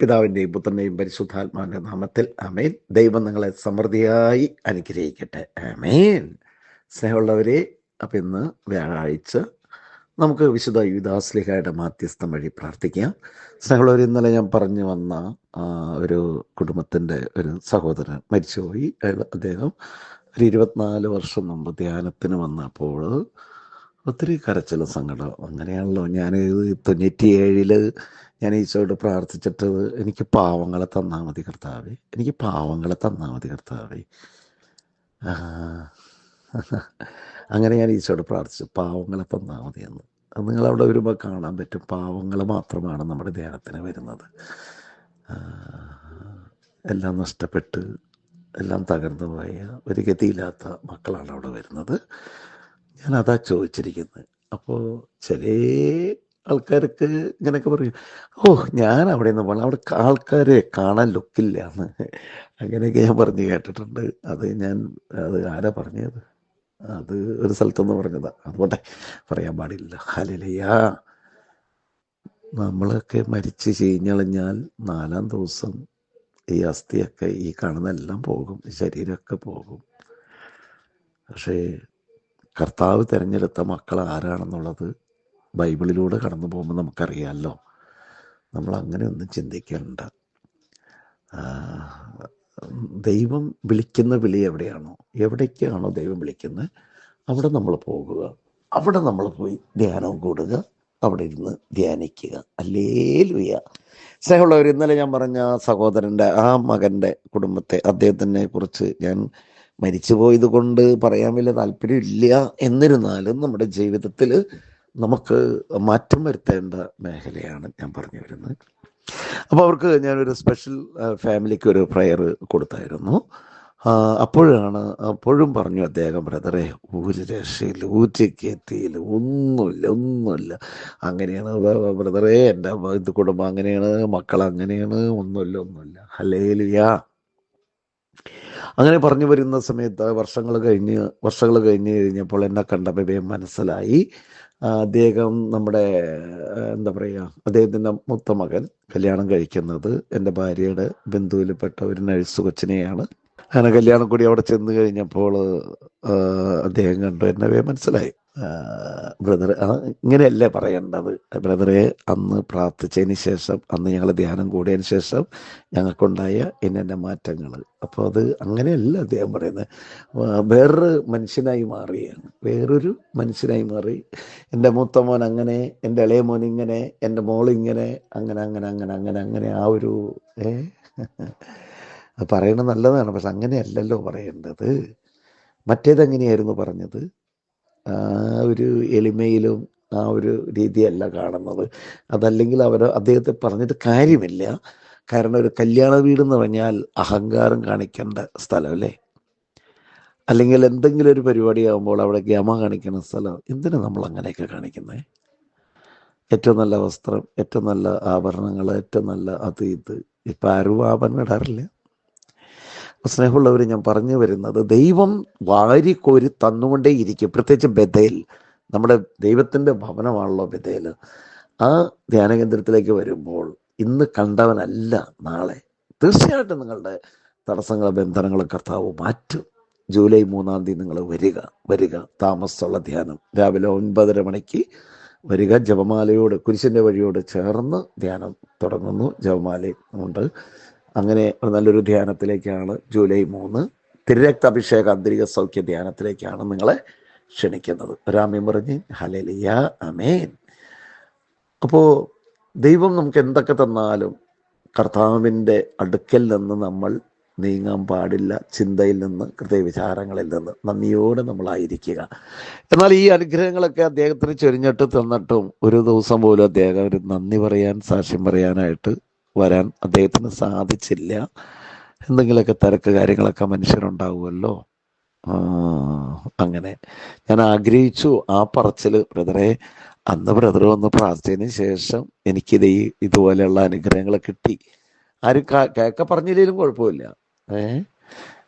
പിതാവിന്റെയും പുത്രന്റെയും പരിശുദ്ധാത്മാവിന്റെ നാമത്തിൽ അമേൻ ദൈവം നിങ്ങളെ സമൃദ്ധിയായി അനുഗ്രഹിക്കട്ടെ. അമേൻ സ്നേഹമുള്ളവരെ അപ്പം ഇന്ന് വ്യാഴാഴ്ച നമുക്ക് വിശുദ്ധ യുദാസ്ലിഹയുടെ മാധ്യസ്ഥം വഴി പ്രാർത്ഥിക്കാം. സ്നേഹമുള്ളവർ ഇന്നലെ ഞാൻ പറഞ്ഞു വന്ന ഒരു കുടുംബത്തിന്റെ ഒരു സഹോദരൻ മരിച്ചുപോയി. അദ്ദേഹം ഒരു ഇരുപത്തിനാല് വർഷം മുമ്പ് ധ്യാനത്തിന് വന്നപ്പോൾ ഒത്തിരി കരച്ചിലും സങ്കടം അങ്ങനെയാണല്ലോ. ഞാൻ തൊണ്ണൂറ്റി ഏഴിൽ ഞാൻ ഈശോയോട് പ്രാർത്ഥിച്ചിട്ട് എനിക്ക് പാവങ്ങളെ തന്നാൽ മതി കർത്താവേ. എനിക്ക് പാവങ്ങളെ തന്നാൽ മതി കർത്താവേ. അങ്ങനെ ഞാൻ ഈശോയോട് പ്രാർത്ഥിച്ചു. പാവങ്ങളെ തന്നാൽ മതി എന്ന്. അവിടെ വരുമ്പോൾ കാണാൻ പറ്റും. പാവങ്ങൾ മാത്രമാണ് നമ്മുടെ ധ്യാനത്തിന് വരുന്നത്. എല്ലാം നഷ്ടപ്പെട്ട് എല്ലാം തകർന്നു പോയ ഒരു ഗതിയില്ലാത്ത മക്കളാണ് അവിടെ വരുന്നത്. ഞാൻ അതാ ചോദിച്ചിരിക്കുന്നത് അപ്പോൾ ചില ആൾക്കാർക്ക് ഇങ്ങനെയൊക്കെ പറയും ഓ ഞാൻ അവിടെ നിന്ന് പോകണം അവിടെ ആൾക്കാരെ കാണാൻ ലുക്കില്ല എന്ന് അങ്ങനെയൊക്കെ ഞാൻ പറഞ്ഞു കേട്ടിട്ടുണ്ട്. അത് ഞാൻ അത് ആരാ പറഞ്ഞത്? അത് ഒരു സ്ഥലത്തുനിന്ന് പറഞ്ഞതാ. അതുകൊണ്ടേ പറയാൻ പാടില്ല. ഹലിലയ്യാ നമ്മളൊക്കെ മരിച്ച് ചീഞ്ഞളിഞ്ഞാൽ നാലാം ദിവസം ഈ അസ്ഥിയൊക്കെ ഈ കാണുന്നെല്ലാം പോകും. ശരീരമൊക്കെ പോകും. പക്ഷേ കർത്താവ് തിരഞ്ഞെടുത്ത മക്കൾ ആരാണെന്നുള്ളത് ബൈബിളിലൂടെ കടന്നു പോകുമ്പോൾ നമുക്കറിയാമല്ലോ നമ്മൾ അങ്ങനെ ഒന്നും ചിന്തിക്കേണ്ട. ദൈവം വിളിക്കുന്ന വിളി എവിടെയാണോ എവിടേക്കാണോ ദൈവം വിളിക്കുന്നത് അവിടെ നമ്മൾ പോകുക. അവിടെ നമ്മൾ പോയി ധ്യാനം കൂടുക. അവിടെ ഇരുന്ന് ധ്യാനിക്കുക. അല്ലേ ലുയ സ്നേഹമുള്ളവർ ഇന്നലെ ഞാൻ പറഞ്ഞ സഹോദരന്റെ ആ മകന്റെ കുടുംബത്തെ അദ്ദേഹത്തിനെ കുറിച്ച് ഞാൻ മരിച്ചു പോയത് കൊണ്ട് പറയാൻ വലിയ താല്പര്യമില്ല. എന്നിരുന്നാലും നമ്മുടെ ജീവിതത്തിൽ നമുക്ക് മാറ്റം വരുത്തേണ്ട മേഖലയാണ് ഞാൻ പറഞ്ഞു വരുന്നത്. അപ്പോൾ അവർക്ക് ഞാനൊരു സ്പെഷ്യൽ ഫാമിലിക്ക് ഒരു പ്രയർ കൊടുത്തായിരുന്നു. അപ്പോഴാണ് അപ്പോഴും പറഞ്ഞു അദ്ദേഹം ബ്രദറെ ഒരു രക്ഷയില്ല ഊറ്റയ്ക്ക് എത്തിയില്ല ഒന്നുമില്ല ഒന്നുമില്ല. അങ്ങനെയാണ് ബ്രദറെ എന്റെ കുടുംബം അങ്ങനെയാണ് മക്കൾ അങ്ങനെയാണ് ഒന്നുമില്ല ഒന്നുമില്ല. ഹലേലിയാ അങ്ങനെ പറഞ്ഞു വരുന്ന സമയത്ത് വർഷങ്ങൾ കഴിഞ്ഞ് വർഷങ്ങൾ കഴിഞ്ഞ് കഴിഞ്ഞപ്പോൾ എന്നെ കണ്ടപ്പോൾ ഇവയും മനസ്സിലായി. അദ്ദേഹം നമ്മുടെ എന്താ പറയുക അദ്ദേഹത്തിന്റെ മുത്തമകൻ കല്യാണം കഴിക്കുന്നത് എന്റെ ഭാര്യയുടെ ബന്ധുവിൽപ്പെട്ട ഒരു നഴ്സ് കൊച്ചിനെയാണ്. അങ്ങനെ കല്യാണം കൂടി അവിടെ ചെന്ന് കഴിഞ്ഞപ്പോൾ അദ്ദേഹം കണ്ടു. എന്നെ മനസ്സിലായി. ബ്രദർ ഇങ്ങനെയല്ലേ പറയേണ്ടത്? ബ്രദറെ അന്ന് പ്രാർത്ഥിച്ചതിന് ശേഷം അന്ന് ഞങ്ങൾ ധ്യാനം കൂടിയതിന് ശേഷം ഞങ്ങൾക്കുണ്ടായ എന്നെ മാറ്റങ്ങൾ അപ്പോൾ അത് അങ്ങനെയല്ല അദ്ദേഹം പറയുന്നത്. വേറൊരു മനുഷ്യനായി മാറിയാണ് വേറൊരു മനുഷ്യനായി മാറി. എന്റെ മൂത്ത മോൻ അങ്ങനെ എന്റെ ഇളയ മോൻ ഇങ്ങനെ എന്റെ മോളിങ്ങനെ അങ്ങനെ അങ്ങനെ അങ്ങനെ അങ്ങനെ അങ്ങനെ ആ ഒരു ഏ? അത് പറയണത് നല്ലതാണ്. പക്ഷെ അങ്ങനെയല്ലല്ലോ പറയേണ്ടത്. മറ്റേതെങ്ങനെയായിരുന്നു പറഞ്ഞത്? ആ ഒരു എളിമയിലും ആ ഒരു രീതിയല്ല കാണുന്നത്. അതല്ലെങ്കിൽ അവർ അദ്ദേഹത്തെ പറഞ്ഞിട്ട് കാര്യമില്ല. കാരണം ഒരു കല്യാണ വീട് എന്ന് പറഞ്ഞാൽ അഹങ്കാരം കാണിക്കേണ്ട സ്ഥലം അല്ലേ? അല്ലെങ്കിൽ എന്തെങ്കിലും ഒരു പരിപാടി ആകുമ്പോൾ അവിടെ ഗമ കാണിക്കുന്ന സ്ഥലം. എന്തിനാ നമ്മൾ അങ്ങനെയൊക്കെ കാണിക്കുന്നത് ഏറ്റവും നല്ല വസ്ത്രം ഏറ്റവും നല്ല ആഭരണങ്ങൾ ഏറ്റവും നല്ല അത് ഇത്. ഇപ്പം ആരും ആഭരണം ഇടാറില്ല സ്നേഹമുള്ളവർ ഞാൻ പറഞ്ഞു വരുന്നത് ദൈവം വാരിക്കോരി തന്നുകൊണ്ടേ ഇരിക്കും പ്രത്യേകിച്ച് ബദയിൽ നമ്മുടെ ദൈവത്തിന്റെ ഭവനമാണല്ലോ ബദയിൽ ആ ധ്യാന കേന്ദ്രത്തിലേക്ക് വരുമ്പോൾ ഇന്ന് കണ്ടവനല്ല നാളെ. തീർച്ചയായിട്ടും നിങ്ങളുടെ തടസ്സങ്ങളും ബന്ധനങ്ങളും കർത്താവ് മാറ്റും. ജൂലൈ മൂന്നാം തീയതി നിങ്ങൾ വരിക വരിക. താമസമുള്ള ധ്യാനം. രാവിലെ ഒൻപതര മണിക്ക് വരിക. ജപമാലയോട് കുരിശിന്റെ വഴിയോട് ചേർന്ന് ധ്യാനം തുടങ്ങുന്നു. ജപമാലയും കൊണ്ട് അങ്ങനെ നല്ലൊരു ധ്യാനത്തിലേക്കാണ് ജൂലൈ മൂന്ന്. തിരുരക്താഭിഷേക അന്തരിക സൗഖ്യ ധ്യാനത്തിലേക്കാണ് നിങ്ങളെ ക്ഷണിക്കുന്നത്. രാമ്യം പറഞ്ഞ് ഹലലിയ അമേൻ അപ്പോൾ ദൈവം നമുക്ക് എന്തൊക്കെ തന്നാലും കർത്താവിന്റെ അടുക്കൽ നിന്ന് നമ്മൾ നീങ്ങാൻ പാടില്ല ചിന്തയിൽ നിന്ന് ഹൃദയവിചാരങ്ങളിൽ നിന്ന് നന്ദിയോടെ നമ്മളായിരിക്കുക എന്നാൽ ഈ അനുഗ്രഹങ്ങളൊക്കെ അദ്ദേഹത്തിന് ചൊരിഞ്ഞിട്ട് തന്നിട്ടും ഒരു ദിവസം പോലും അദ്ദേഹം ഒരു നന്ദി പറയാൻ സാക്ഷ്യം പറയാനായിട്ട് വരാൻ അദ്ദേഹത്തിന് സാധിച്ചില്ല. എന്തെങ്കിലുമൊക്കെ തിരക്ക് കാര്യങ്ങളൊക്കെ മനുഷ്യരുണ്ടാവുമല്ലോ? അങ്ങനെ. ഞാൻ ആഗ്രഹിച്ചു ആ പറച്ചിൽ ബ്രദറെ അന്ന് ബ്രദർ വന്ന് പ്രാർത്ഥിച്ചതിന് ശേഷം എനിക്കിത് ഈ ഇതുപോലെയുള്ള അനുഗ്രഹങ്ങൾ കിട്ടി. ആരും കേക്ക പറഞ്ഞില്ലെങ്കിലും കുഴപ്പമില്ല. ഏ?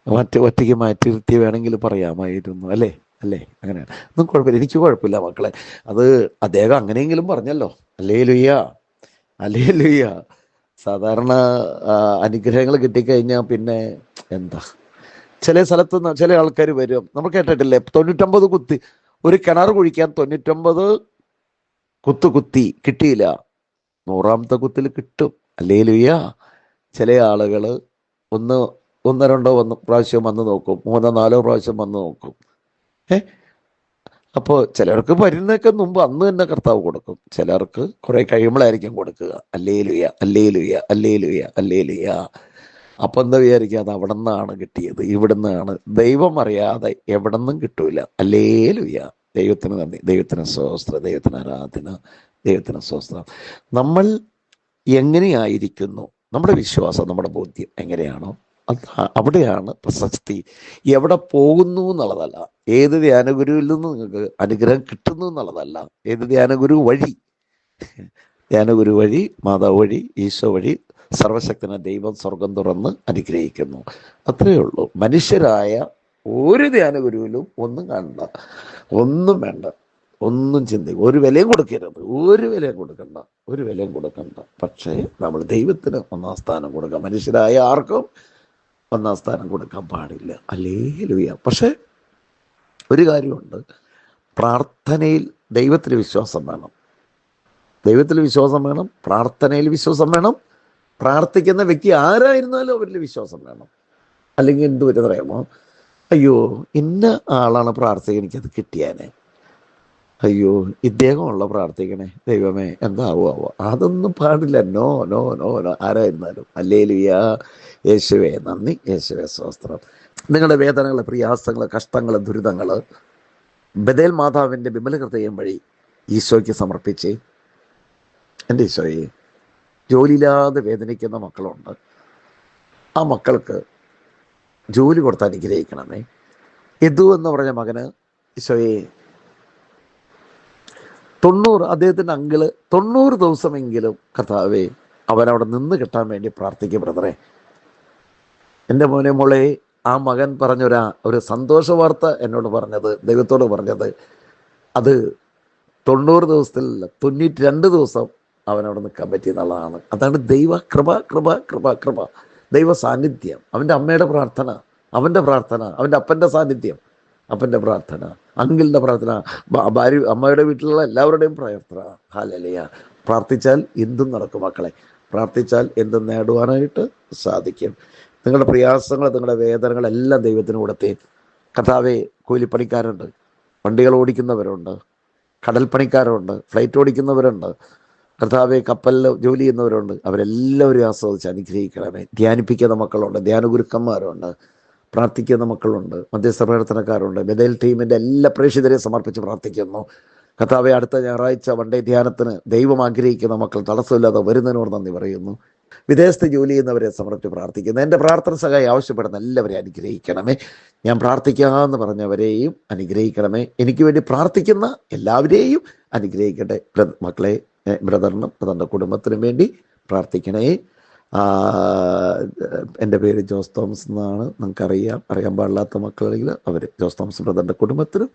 മറ്റേ ഒറ്റയ്ക്ക് മാറ്റി നിർത്തി വേണമെങ്കിൽ പറയാമായിരുന്നു. അല്ലേ? അല്ലേ? അങ്ങനെയാണ് ഒന്നും കുഴപ്പമില്ല. എനിക്ക് കുഴപ്പമില്ല മക്കളെ. അത് അദ്ദേഹം അങ്ങനെയെങ്കിലും പറഞ്ഞല്ലോ. അല്ലേ ലുയ്യ അല്ലേ ലുയ്യ സാധാരണ അനുഗ്രഹങ്ങൾ കിട്ടിക്കഴിഞ്ഞാൽ പിന്നെ എന്താ? ചില സ്ഥലത്ത് നിന്ന് ചില ആൾക്കാർ വരും. നമ്മൾ കേട്ടിട്ടില്ലേ? തൊണ്ണൂറ്റൊമ്പത് കുത്തി ഒരു കിണർ കുഴിക്കാൻ തൊണ്ണൂറ്റൊമ്പത് കുത്തു കുത്തി കിട്ടിയില്ല. നൂറാമത്തെ കുത്തിൽ കിട്ടും. അല്ലേ ലുയ്യ ചില ആളുകൾ ഒന്ന് ഒന്ന് രണ്ടോ വന്ന് പ്രാവശ്യം വന്ന് നോക്കും. മൂന്നോ നാലോ പ്രാവശ്യം വന്ന് നോക്കും. ഏ? അപ്പോൾ ചിലർക്ക് വരുന്നതൊക്കെ മുമ്പ് അന്ന് തന്നെ കർത്താവ് കൊടുക്കും. ചിലർക്ക് കുറെ കഴിയുമ്പോഴായിരിക്കും കൊടുക്കുക. അല്ലേ ലുയ അല്ലേ ലുയ അല്ലേ ലുയ അല്ലേ ലുയ അപ്പൊ എന്താ വിചാരിക്കുക? അത് അവിടെ നിന്നാണ് കിട്ടിയത്. ഇവിടെ നിന്നാണ് ദൈവം അറിയാതെ എവിടെ നിന്നും കിട്ടൂല. അല്ലേ ലുയ ദൈവത്തിന് നന്ദി. ദൈവത്തിന് സ്വസ്ത്ര ദൈവത്തിന് ആരാധന. ദൈവത്തിന് സ്വസ്ത്രം നമ്മൾ എങ്ങനെയായിരിക്കുന്നു? നമ്മുടെ വിശ്വാസം നമ്മുടെ ബോധ്യം എങ്ങനെയാണോ അവിടെയാണ് പ്രസക്തി. എവിടെ പോകുന്നു എന്നുള്ളതല്ല. ഏത് ധ്യാനഗുരുവിൽ നിന്ന് നിങ്ങൾക്ക് അനുഗ്രഹം കിട്ടുന്നു എന്നുള്ളതല്ല. ഏത് ധ്യാനഗുരു വഴി? ധ്യാനഗുരു വഴി മാതാവ് വഴി ഈശോ വഴി സർവശക്തന ദൈവം സ്വർഗം തുറന്ന് അനുഗ്രഹിക്കുന്നു. അത്രയേ ഉള്ളൂ. മനുഷ്യരായ ഒരു ധ്യാനഗുരുവിലും ഒന്നും കാണണ്ട. ഒന്നും വേണ്ട. ഒന്നും ചിന്തിക്കും ഒരു വിലയും കൊടുക്കരുത്. ഒരു വിലയും കൊടുക്കണ്ട. ഒരു വിലയും കൊടുക്കണ്ട. പക്ഷേ നമ്മൾ ദൈവത്തിന് ഒന്നാം സ്ഥാനം കൊടുക്കാം. മനുഷ്യരായ ആർക്കും ഒന്നാം സ്ഥാനം കൊടുക്കാൻ പാടില്ല. അല്ലേ ലുയ്യ പക്ഷേ ഒരു കാര്യമുണ്ട്. പ്രാർത്ഥനയിൽ ദൈവത്തിൽ വിശ്വാസം വേണം. ദൈവത്തിൽ വിശ്വാസം വേണം പ്രാർത്ഥനയിൽ വിശ്വാസം വേണം. പ്രാർത്ഥിക്കുന്ന വ്യക്തി ആരായിരുന്നാലും അവരിൽ വിശ്വാസം വേണം. അല്ലെങ്കിൽ എന്ത് പറ്റുന്ന അറിയാമോ അയ്യോ ഇന്ന ആളാണ് പ്രാർത്ഥിക്കുക എനിക്കത് കിട്ടിയാനെ. അയ്യോ ഇദ്ദേഹമുള്ള പ്രാർത്ഥിക്കണേ. ദൈവമേ എന്താവോ ആവോ അതൊന്നും പാടില്ല. No no no no. ആരായിരുന്നാലും. അല്ലേ ലുയ്യ യേശുവേ നന്ദി. യേശുവേ സ്വസ്ത്രം നിങ്ങളുടെ വേദനകൾ പ്രയാസങ്ങൾ കഷ്ടങ്ങൾ ദുരിതങ്ങൾ ബദേൽ മാതാവിന്റെ വിമല ഹൃദയം വഴി ഈശോയ്ക്ക് സമർപ്പിച്ച് എന്റെ ഈശോയെ ജോലിയില്ലാതെ വേദനിക്കുന്ന മക്കളുണ്ട്. ആ മക്കൾക്ക് ജോലി കൊടുത്ത് അനുഗ്രഹിക്കണമേ. യദു എന്ന് പറഞ്ഞ മകന് ഈശോയെ തൊണ്ണൂറ് അദ്ദേഹത്തിന്റെ അങ്കിൾ തൊണ്ണൂറ് ദിവസമെങ്കിലും കർത്താവെ അവനവിടെ നിന്ന് കിട്ടാൻ വേണ്ടി പ്രാർത്ഥിക്കും ബ്രദറെ. എന്റെ മോനെ മോളെ ആ മകൻ പറഞ്ഞൊരാ ഒരു സന്തോഷ വാർത്ത എന്നോട് പറഞ്ഞത് ദൈവത്തോട് പറഞ്ഞത്. അത് തൊണ്ണൂറ് ദിവസത്തിൽ തൊണ്ണൂറ്റി രണ്ട് ദിവസം അവനവിടെ നിൽക്കാൻ പറ്റി എന്നുള്ളതാണ് അതാണ് ദൈവ കൃപ കൃപ കൃപ കൃപ. ദൈവ സാന്നിധ്യം അവന്റെ അമ്മയുടെ പ്രാർത്ഥന അവന്റെ പ്രാർത്ഥന അവന്റെ അപ്പന്റെ സാന്നിധ്യം അപ്പന്റെ പ്രാർത്ഥന അങ്കിളിന്റെ പ്രാർത്ഥന ഭാര്യ അമ്മയുടെ വീട്ടിലുള്ള എല്ലാവരുടെയും പ്രാർത്ഥന. ഹാലലയ പ്രാർത്ഥിച്ചാൽ എന്തും നടക്കും മക്കളെ. പ്രാർത്ഥിച്ചാൽ എന്തും നേടുവാനായിട്ട് സാധിക്കും. നിങ്ങളുടെ പ്രയാസങ്ങൾ നിങ്ങളുടെ വേദനകളെല്ലാം ദൈവത്തിന് കൊടുത്തേ. കർത്താവെ കൂലിപ്പണിക്കാരുണ്ട്. വണ്ടികൾ ഓടിക്കുന്നവരുണ്ട്. കടൽപ്പണിക്കാരുണ്ട്. ഫ്ലൈറ്റ് ഓടിക്കുന്നവരുണ്ട്. കർത്താവെ കപ്പലിൽ ജോലി ചെയ്യുന്നവരുണ്ട്. അവരെല്ലാവരും ആസ്വദിച്ച് അനുഗ്രഹിക്കണമേ. ധ്യാനിപ്പിക്കുന്ന മക്കളുണ്ട്. ധ്യാന ഗുരുക്കന്മാരുണ്ട് പ്രാർത്ഥിക്കുന്ന മക്കളുണ്ട്. മധ്യസ്ഥ പ്രവർത്തനക്കാരുണ്ട്. ബദൽ ടീമിന്റെ എല്ലാ പ്രേക്ഷിതരെയും സമർപ്പിച്ച് പ്രാർത്ഥിക്കുന്നു. കർത്താവെ അടുത്ത ഞായറാഴ്ച വണ്ടേ ധ്യാനത്തിന് ദൈവം ആഗ്രഹിക്കുന്ന മക്കൾ തടസ്സമില്ലാതെ വരുന്നതിനോട് നന്ദി പറയുന്നു. വിദേശത്ത് ജോലി ചെയ്യുന്നവരെ സമർപ്പിച്ച് പ്രാർത്ഥിക്കുന്നു. എന്റെ പ്രാർത്ഥന സഹായം ആവശ്യപ്പെടുന്ന എല്ലാവരെയും അനുഗ്രഹിക്കണമേ. ഞാൻ പ്രാർത്ഥിക്കാമെന്ന് പറഞ്ഞവരെയും അനുഗ്രഹിക്കണമേ. എനിക്ക് വേണ്ടി പ്രാർത്ഥിക്കുന്ന എല്ലാവരെയും അനുഗ്രഹിക്കട്ടെ. മക്കളെ ബ്രദറിനും ബ്രദറിന്റെ കുടുംബത്തിനും വേണ്ടി പ്രാർത്ഥിക്കണേ. എന്റെ പേര് ജോസ് തോമസ് എന്നാണ്. നിങ്ങൾക്കറിയാം അറിയാൻ പാടില്ലാത്ത മക്കളെങ്കിൽ അവർ ജോസ് തോമസ് ബ്രദറിന്റെ കുടുംബത്തിനും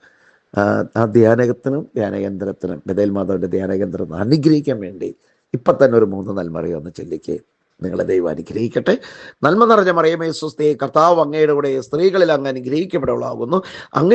ആ ധ്യാനകത്തിനും ധ്യാനകേന്ദ്രത്തിനും ബദൽ മാതാവിന്റെ ധ്യാനകേന്ദ്രം അനുഗ്രഹിക്കാൻ വേണ്ടി ഇപ്പം തന്നെ ഒരു മൂന്ന് നന്മറിയോ ഒന്ന് ചൊല്ലിക്ക് നിങ്ങളെ ദൈവം അനുഗ്രഹിക്കട്ടെ. നന്മ നിറഞ്ഞ മറിയമേ സ്വസ്ഥയെ കർത്താവ് അങ്ങയുടെ കൂടെ സ്ത്രീകളിൽ അങ്ങ് അനുഗ്രഹിക്കപ്പെടാവുന്നു അങ്ങ്